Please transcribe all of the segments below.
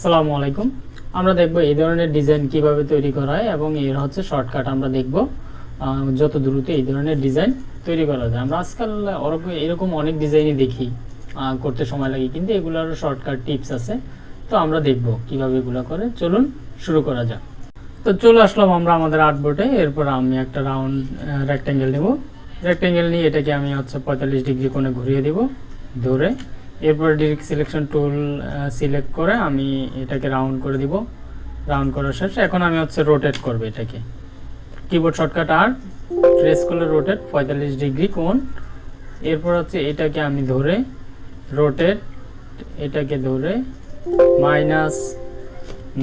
আসসালামু আলাইকুম। আমরা দেখব এই ধরনের ডিজাইন কীভাবে তৈরি করা হয় এবং এর হচ্ছে শর্টকাট আমরা দেখব যত দ্রুত এই ধরনের ডিজাইন তৈরি করা যায়। আমরা আজকাল ওরকম এরকম অনেক ডিজাইনই দেখি করতে সময় লাগে, কিন্তু এগুলোর শর্টকাট টিপস আছে। তো আমরা দেখব কীভাবে এগুলো করে। চলুন শুরু করা যাক। তো চলে আসলাম আমরা আমাদের আর্টবোর্ডে এরপর আমি একটা রাউন্ড রেক্ট্যাঙ্গেল নেব। রেক্ট্যাঙ্গেল নিয়ে এটাকে আমি হচ্ছে পঁয়তাল্লিশ ডিগ্রি কোণে ঘুরিয়ে দিব, ধরে এরপর ডিরেক্ট সিলেকশন টুল সিলেক্ট করে আমি এটাকে রাউন্ড করে দিব। রাউন্ড করার শেষ এখন আমি হচ্ছে রোটেট করব এটাকে। কিবোর্ড শর্টকাট আর ট্রেস করলে রোটেট পঁয়তাল্লিশ ডিগ্রি কোণ। এরপর হচ্ছে এটাকে আমি ধরে রোটেট এটাকে ধরে মাইনাস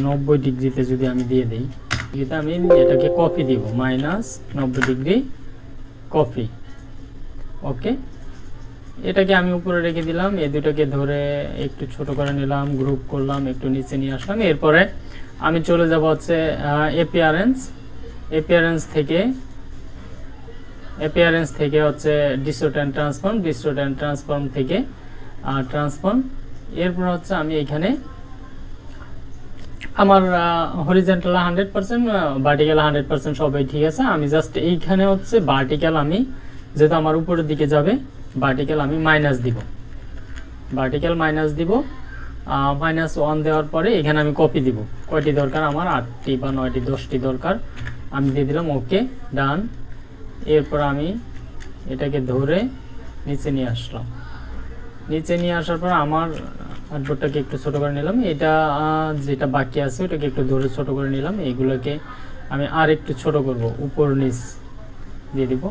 নব্বই ডিগ্রিতে যদি আমি দিয়ে দিই ডিগ্রিতে আমি এটাকে কপি দিব। মাইনাস নব্বই ডিগ্রি কপি ওকে এটাকে আমি উপরে রেখে দিলাম। এই দুটাকে ধরে একটু ছোট করে নিলাম গ্রুপ করলাম, একটু নিচে নিয়ে আসলাম। এরপরে আমি চলে যাব হচ্ছে এপিয়ারেন্স এপিয়ারেন্স থেকে এপিয়ারেন্স থেকে হচ্ছে distort and transform distort and transform থেকে ট্রান্সফর্ম এরপর হচ্ছে আমি এখানে আমার horizontal hundred percent vertical hundred percent সবাই ঠিক আছে। আমি জাস্ট এইখানে হচ্ছে ভার্টিক্যাল আমি যেহেতু আমার উপরের দিকে যাবে ভার্টিক্যাল আমি মাইনাস দিব। ভার্টিক্যাল মাইনাস দিব মাইনাস ওয়ান দেওয়ার পরে এখানে আমি কপি দিব। কয়টি দরকার আমার? আটটি বা নয়টি, দশটি দরকার। আমি দিয়ে দিলাম ওকে ডান এরপর আমি এটাকে ধরে নিচে নিয়ে আসলাম। নিচে নিয়ে আসার পর আমার আর্টবোর্ডটাকে একটু ছোটো করে নিলাম। এটা যেটা বাকি আছে ওটাকে একটু ধরে ছোট করে নিলাম। এগুলোকে আমি আর একটু ছোট করব, উপর নিচ দিয়ে দিব।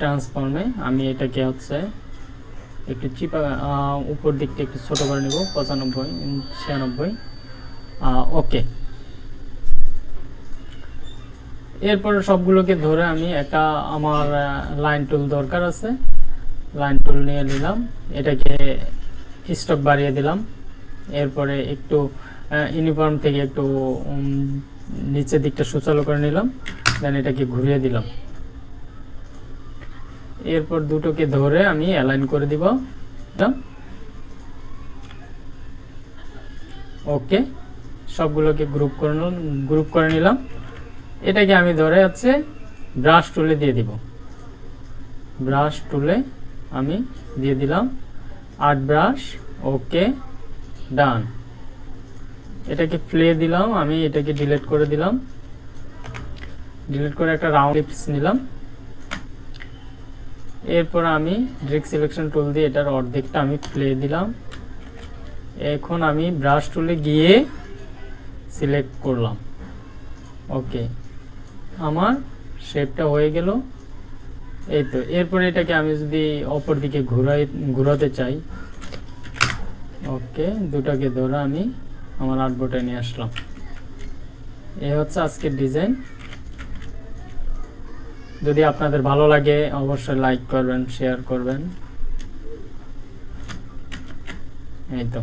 ট্রান্সফর্মে আমি এটাকে হচ্ছে একটু চিপা উপর দিকটা একটু ছোট করে নেব, পঁচানব্বই ছিয়ানব্বই। ওকে। এরপর সবগুলোকে ধরে আমি একটা আমার লাইন টুল দরকার আছে। লাইন টুল নিয়ে নিলাম, এটাকে স্টক বাড়িয়ে দিলাম। এরপরে একটু ইউনিফর্ম থেকে একটু নিচের দিকটা সুচালো করে নিলাম দেন এটাকে ঘুরিয়ে দিলাম। এরপর দুটোকে ধরে আমি অ্যালাইন করে দিব। ওকে সবগুলোকে গ্রুপ করে গ্রুপ করে নিলাম। এটাকে আমি ধরে হচ্ছে ব্রাশ টুলে দিয়ে দিব। ব্রাশ টুলে আমি দিয়ে দিলাম। আট ব্রাশ ওকে ডান এটাকে প্লে দিলাম, আমি এটাকে ডিলিট করে দিলাম। ডিলিট করে একটা রাউন্ড লিপস নিলাম। এরপর আমি ড্রিক সিলেকশন টুল দিয়ে এটার অর্ধেকটা আমি প্লে দিলাম। এখন আমি ব্রাশ টুলে গিয়ে সিলেক্ট করলাম। ওকে আমার শেপটা হয়ে গেল। এই তো, এরপরে এটাকে আমি যদি অপর দিকে ঘুরাই, ঘুরাতে চাই ওকে দুটাকে ধরে আমি আমার আর্টবোর্ডে নিয়ে আসলাম। এ হচ্ছে আজকের ডিজাইন যদি আপনাদের ভালো লাগে অবশ্যই লাইক করবেন শেয়ার করবেন। এই তো।